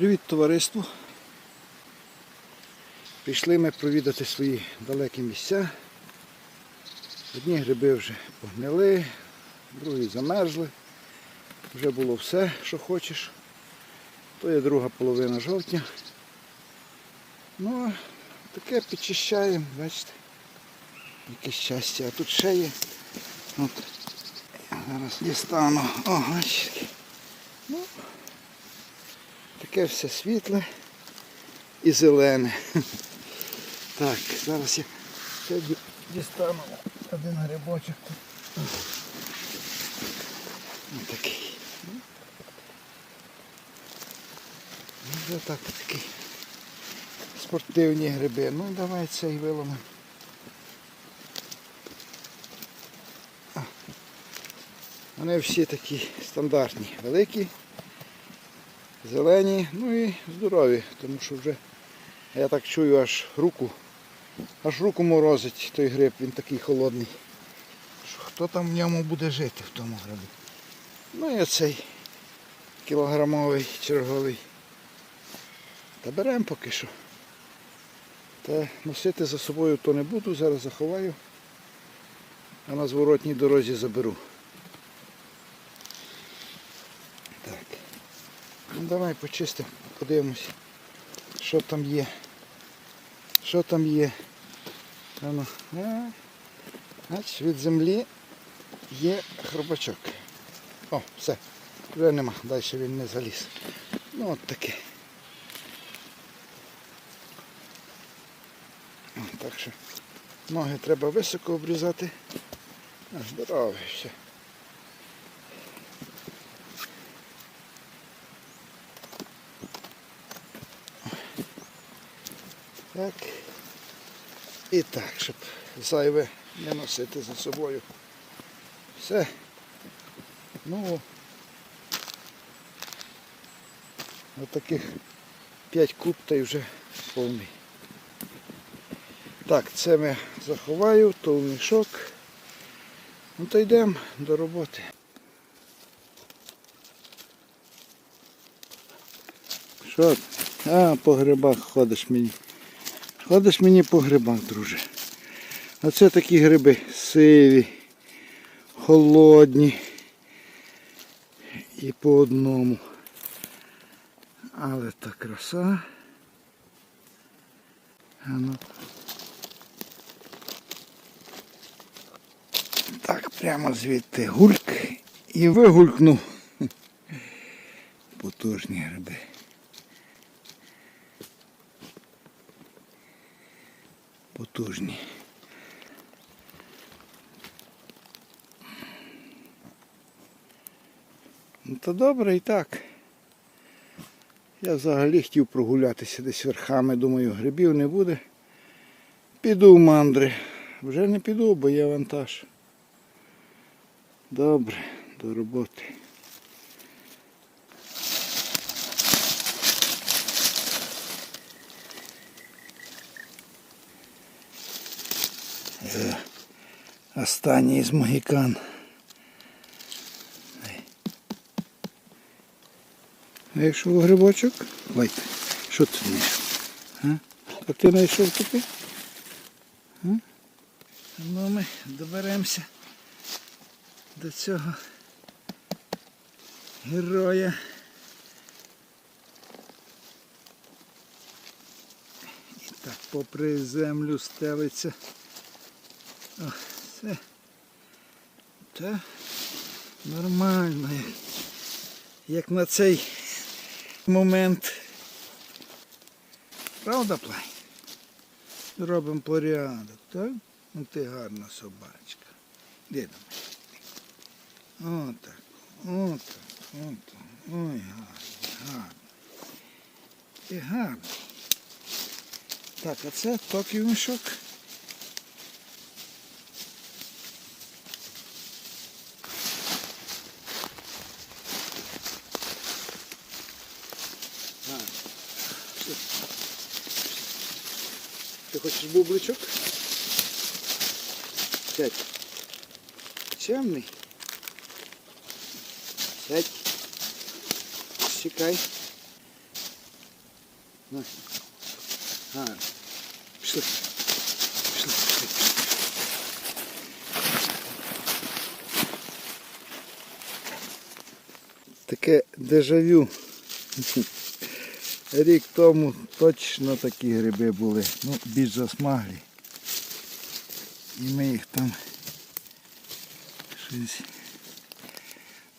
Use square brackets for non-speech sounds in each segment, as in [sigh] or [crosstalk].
Привіт товариству. Пішли ми провідати свої далекі місця. Одні гриби вже погнили, другі замерзли. Вже було все, що хочеш. То є друга половина жовтня. Ну, таке підчищаємо, бачите. Яке щастя. А тут ще є. От. Зараз дістану. О, бачите. Ну, таке все світле і зелене. [laughs] Так, зараз я дістану один грибочок. Ось такий. Ну, Вже так такі спортивні гриби. Ну давай цей виломимо. Вони всі такі стандартні, великі, зелені, ну і здорові, тому що вже я так чую аж руку, аж руку морозить той гриб, він такий холодний. Що хто там в ньому буде жити в тому грибі? Ну і цей кілограмовий черговий. Та беремо поки що. Та носити за собою то не буду, зараз заховаю, а на зворотній дорозі заберу. Так. Ну давай почистимо, подивимось, що там є. Що там є. Ану. Значить, від землі є хробачок. О, все. Вже нема, далі він не заліз. Ну от таке. Так що ноги треба високо обрізати. А здоровий все. Так. І так, щоб зайве не носити за собою. Все. Ну отаких 5 куб та й вже повний. Так, це ми заховаю, то в мішок. Ну то йдемо до роботи. Що? А, по грибах ходиш мені. Ходиш мені по грибах, друже. Оце такі гриби сиві, холодні. І по одному. Але та краса. А ну. Так, прямо звідти гульк і вигулькнув. Потужні гриби. Потужні. Ну то добре і так. Я взагалі хотів прогулятися десь верхами, думаю, грибів не буде. Піду в мандри. Вже не піду, бо є вантаж. Добре, до роботи. Останній з могікан. Знайшов грибочок? Лайте. Що знайшов? А? А ти знайшов таки? Ну ми доберемося до цього героя. І так попри землю стелиться. О, все. Та нормально. як- на цей момент. Правда, плай? Робимо порядок, так? Ну ти гарна собачка. Де? Отак, отак, отак. Ой, гарний, гарний. Ти гарний. Так, а це токів бубличок? Сядь. Чемний. Сядь. Чекай. На. Гарно. Пішли. Пішли, пішли, пішли. Таке дежавю. [laughs] Рік тому точно такі гриби були, ну, більш засмаглі. І ми їх там щось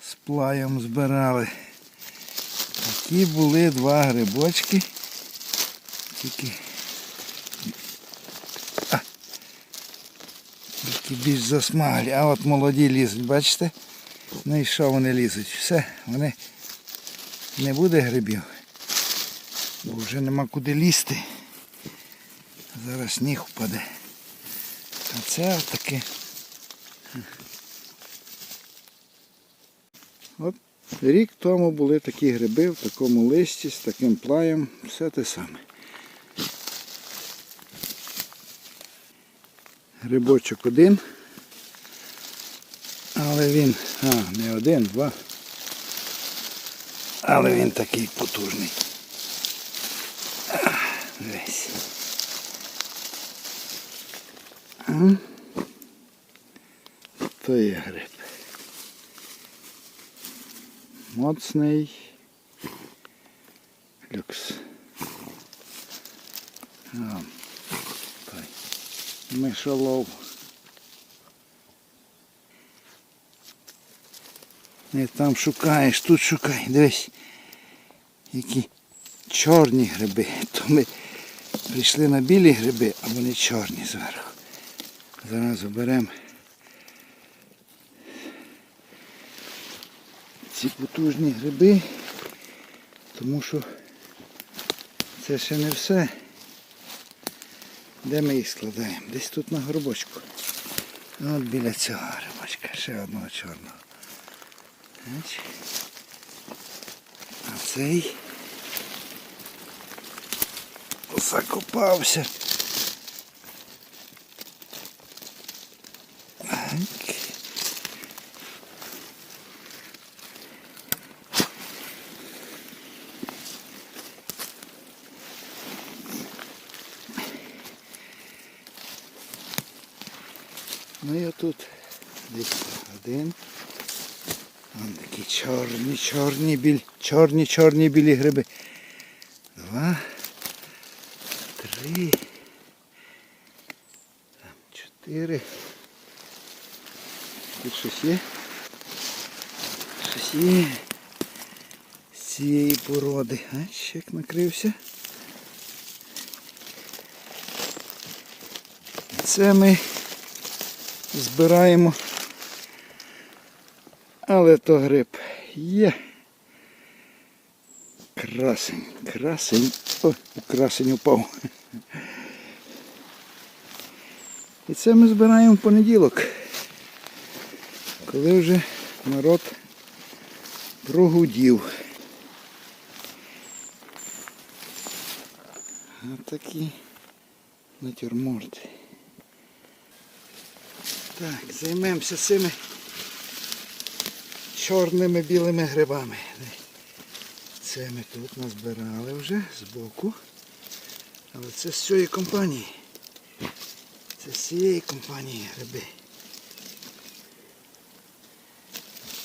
з плаєм збирали. Такі були два грибочки. Тільки, а, більш засмаглі. А от молоді лізуть, бачите? Ну і що вони лізуть? Все, вони не буде грибів. Бо вже нема куди лізти. Зараз сніг впаде. А це таке. От рік тому були такі гриби в такому листі з таким плаєм. Все те саме. Грибочок один. Але він, а, не один, два. Але він такий потужний. Дивись. А? То є гриб. Моцний люкс. А, той. Мишолов. Не там шукаєш, тут шукай. Дивись. Які чорні гриби. То ми прийшли на білі гриби, а вони чорні зверху. Зараз оберемо ці потужні гриби, тому що це ще не все. Де ми їх складаємо? Десь тут на горбочку. От біля цього грибочка, ще одного чорного. А цей закопався. Ну і отут десь один. Вон такі чорні, чорні біль, чорні, чорні білі гриби. Два, три, там чотири. Тут щось є. Щось є. З цієї породи. А, ще як накрився. Це ми збираємо. Але то гриб є. Красень, красень. О, красень упав. І це ми збираємо в понеділок. Коли вже народ прогудів. Ось такі натюрморти. Так, займемося цими чорними білими грибами. Це ми тут назбирали вже збоку. Але це з цієї компанії. Це з цієї компанії гриби.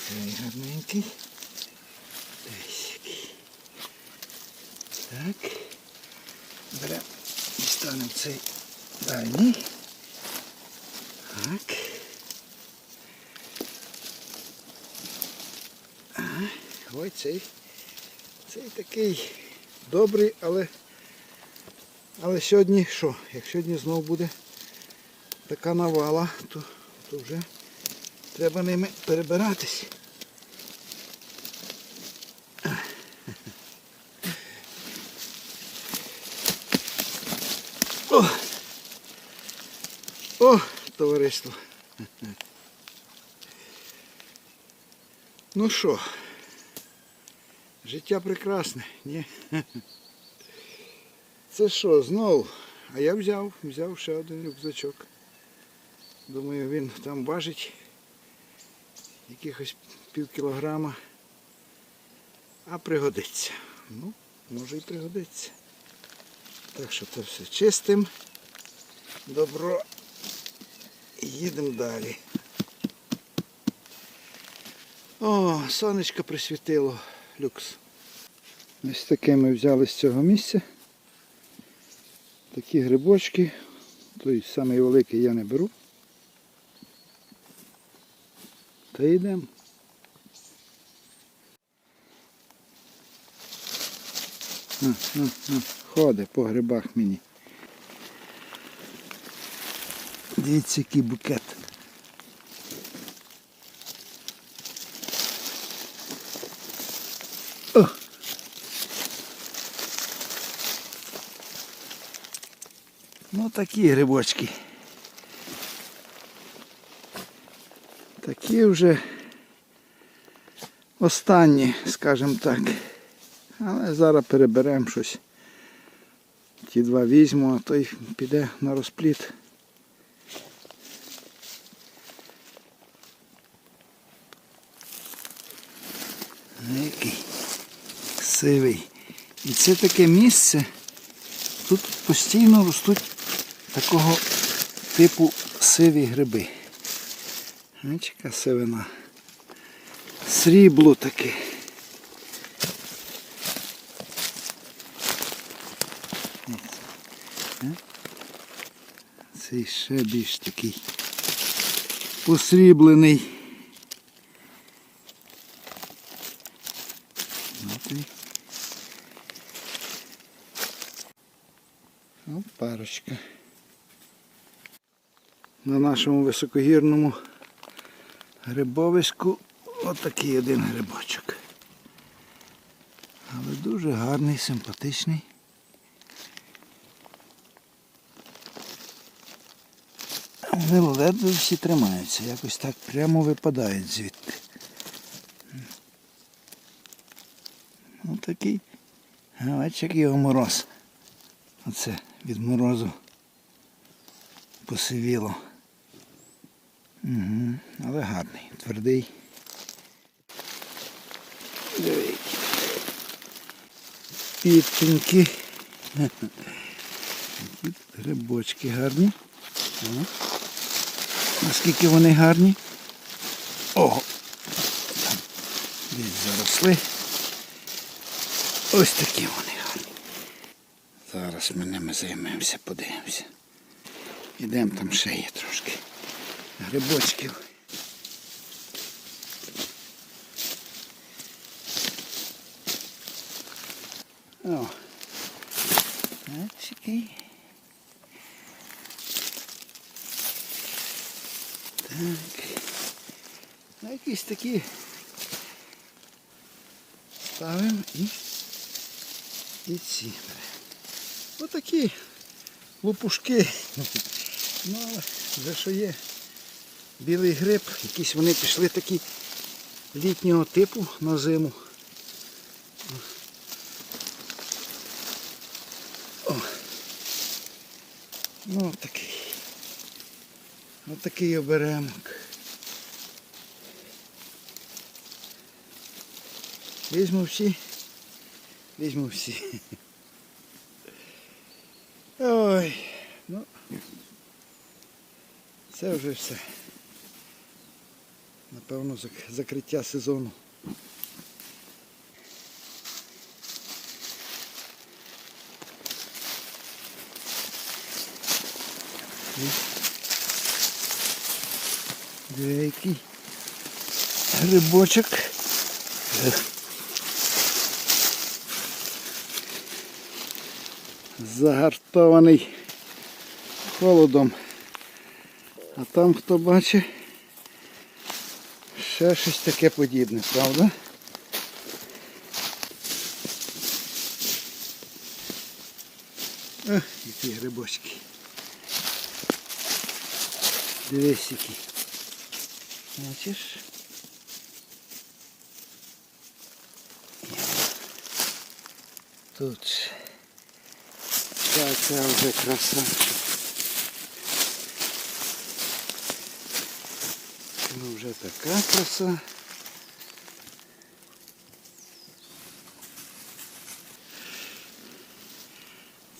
Цей гарненький. Десь який. Так. Беремо, дістанемо цей дальній. Так. Ой, цей, цей такий добрий, але але сьогодні що? Як сьогодні знову буде така навала, то, то вже треба ними перебиратись. О! О, товариство. Ну що? Життя прекрасне, ні? Це що, знову? А я взяв, взяв ще один рюкзачок. Думаю, він там важить якихось пів кілограма. А пригодиться. Ну, може і пригодиться. Так що це все чистим. Добро. Їдемо далі. О, сонечко присвітило. Люкс. Ось таке ми взяли з цього місця. Такі грибочки. Той самий великий я не беру. Та йдемо. На, на, на. Ходи по грибах мені. Дивіться, який букет. Такі грибочки. Такі вже останні, скажімо так. Але зараз переберемо щось. Ті два візьму, а той піде на розпліт. Який сивий. І це таке місце. Тут постійно ростуть такого типу сиві гриби. Яка сивина. Срібло таке. Цей ще більш такий посріблений. І. Парочка. На нашому високогірному грибовиську отакий один грибочок. Але дуже гарний, симпатичний. Вони ледве всі тримаються, якось так прямо випадають звідти. Ну такий. Який його мороз. Оце від морозу посивіло. Угу. Але гарний, твердий. Підпинки. Які тут грибочки гарні. О. Наскільки вони гарні. Ого! Там десь заросли. Ось такі вони гарні. Зараз ми ними займемося, подивимося. Ідемо там ще є трошки грибочків. О, Бачики. Так. Ну, якісь такі ставимо і, і ці. Отакі лопушки. Ну, але вже що є білий гриб, якісь вони пішли такі літнього типу на зиму. О. Ну такий. Ось такий оберемок. Візьму всі. Візьму всі. Ой, ну це вже все. Напевно, зак- закриття сезону. Деякий грибочок. Загартований холодом. А там хто бачить ще щось таке подібне, правда? Ах, які грибочки. Дивись які. Бачиш? Тут така вже краса. Ну вже така краса.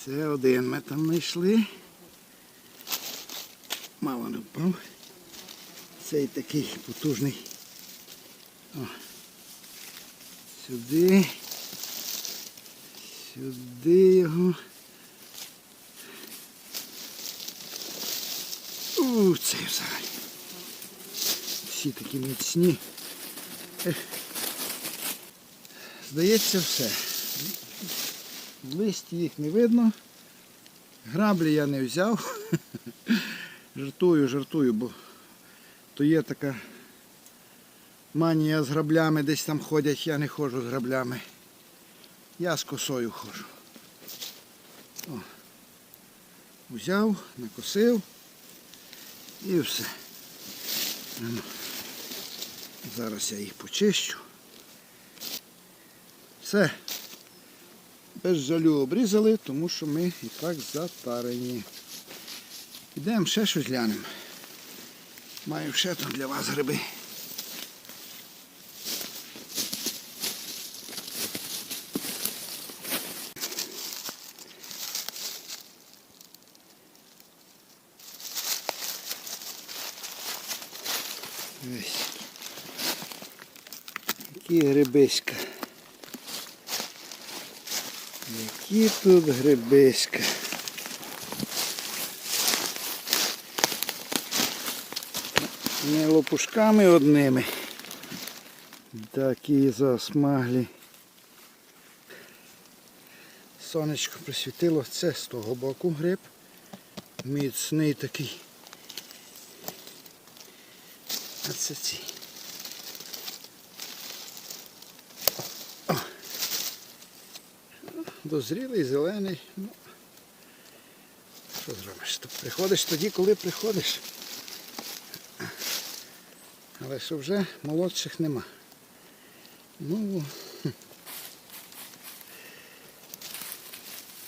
Це один ми там знайшли. Мало не впав. Цей такий потужний. О. Сюди. Сюди його. У, цей взагалі. Всі такі міцні. Здається, все. Листі їх не видно. Граблі я не взяв. [laughs] Жартую, жартую, бо то є така манія з граблями, десь там ходять, я не ходжу з граблями. Я з косою ходжу. О. Взяв, накосив і все. Зараз я їх почищу. Все. Без жалю обрізали, тому що ми і так затарені. Ідемо ще щось глянемо. Маю ще там для вас гриби. Ось. Які грибиська. Які тут грибиська. Не лопушками одними. Такі засмаглі. Сонечко присвітило. Це з того боку гриб. Міцний такий. А це ці. Дозрілий, зелений. Ну, що зробиш? Приходиш тоді, коли приходиш. Але що вже молодших нема. Ну.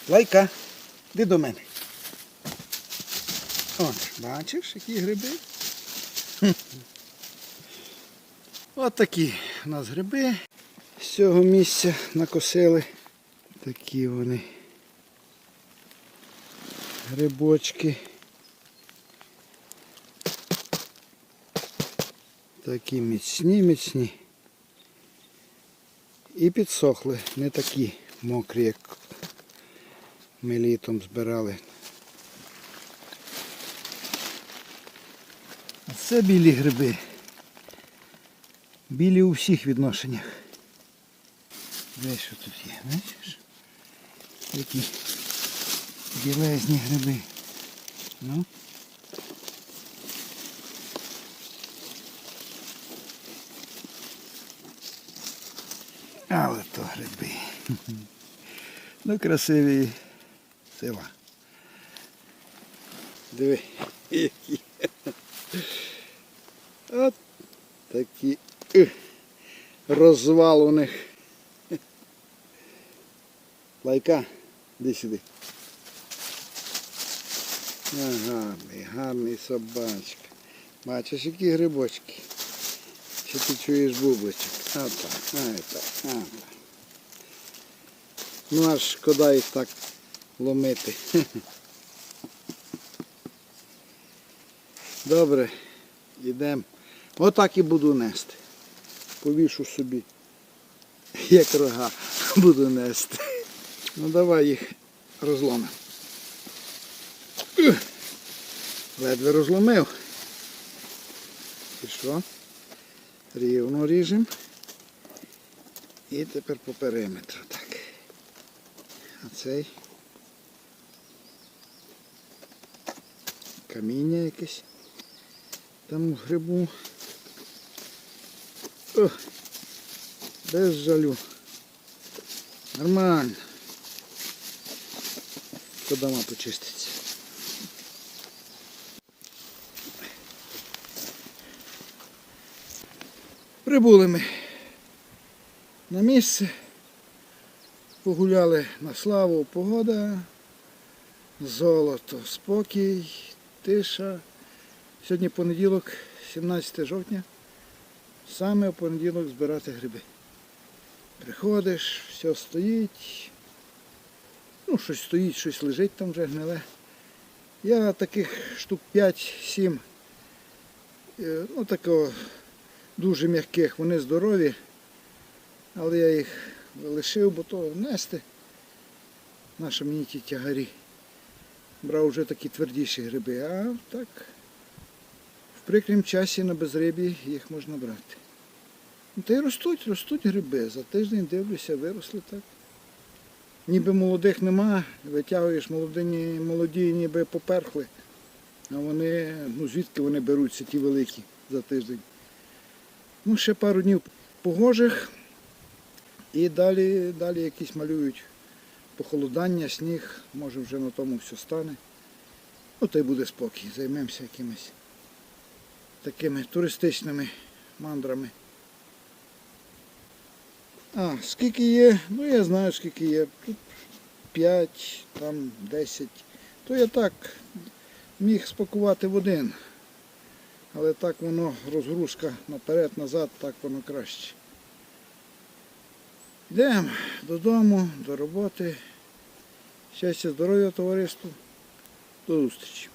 Лайка, іди до мене. От, бачиш, які гриби? От такі у нас гриби. З цього місця накосили. Такі вони. Грибочки. Такі міцні, міцні. І підсохли, не такі мокрі, як ми літом збирали. А це білі гриби. Білі у всіх відношеннях. Де що тут є, бачиш? Такі білезні гриби. Ну. Але то гриби. [laughs] Ну, красиві села. Диви, які. [laughs] От такі ех, розвал у них. [laughs] Лайка, іди сюди. А, гарний, гарний собачка. Бачиш, які грибочки. Чи ти чуєш бубличок? А так, а так, а так. Ну аж шкода їх так ломити. [laughs] Добре, йдемо. Отак і буду нести. Повішу собі, як рога [laughs] буду нести. Ну давай їх розломимо. Ледве розломив. І що? Рівно ріжемо. І тепер по периметру так. А цей каміння якесь там в грибу. О, без жалю. Нормально. То дома почиститься. Прибули ми на місце. Погуляли на славу, погода, золото, спокій, тиша. Сьогодні понеділок, 17 жовтня. Саме в понеділок збирати гриби. Приходиш, все стоїть. Ну, щось стоїть, щось лежить там вже гниле. Я таких штук 5-7, е, ну такого дуже м'яких, вони здорові, але я їх лишив, бо то нести. Наша мені ті тягарі. Брав вже такі твердіші гриби, а так в прикрім часі на безрибі їх можна брати. Та й ростуть, ростуть гриби. За тиждень дивлюся, виросли так. Ніби молодих нема, витягуєш молоді, молоді ніби поперхли. А вони, ну звідки вони беруться, ті великі за тиждень. Ну, ще пару днів погожих і далі, далі якісь малюють похолодання, сніг, може вже на тому все стане. Ну, та й буде спокій. Займемося якимись такими туристичними мандрами. А, скільки є? Ну я знаю скільки є. Тут 5, там 10. То я так міг спакувати в один. Але так воно розгрузка наперед-назад, так воно краще. Йдемо додому, до роботи. Щастя, здоров'я, товариству. До зустрічі.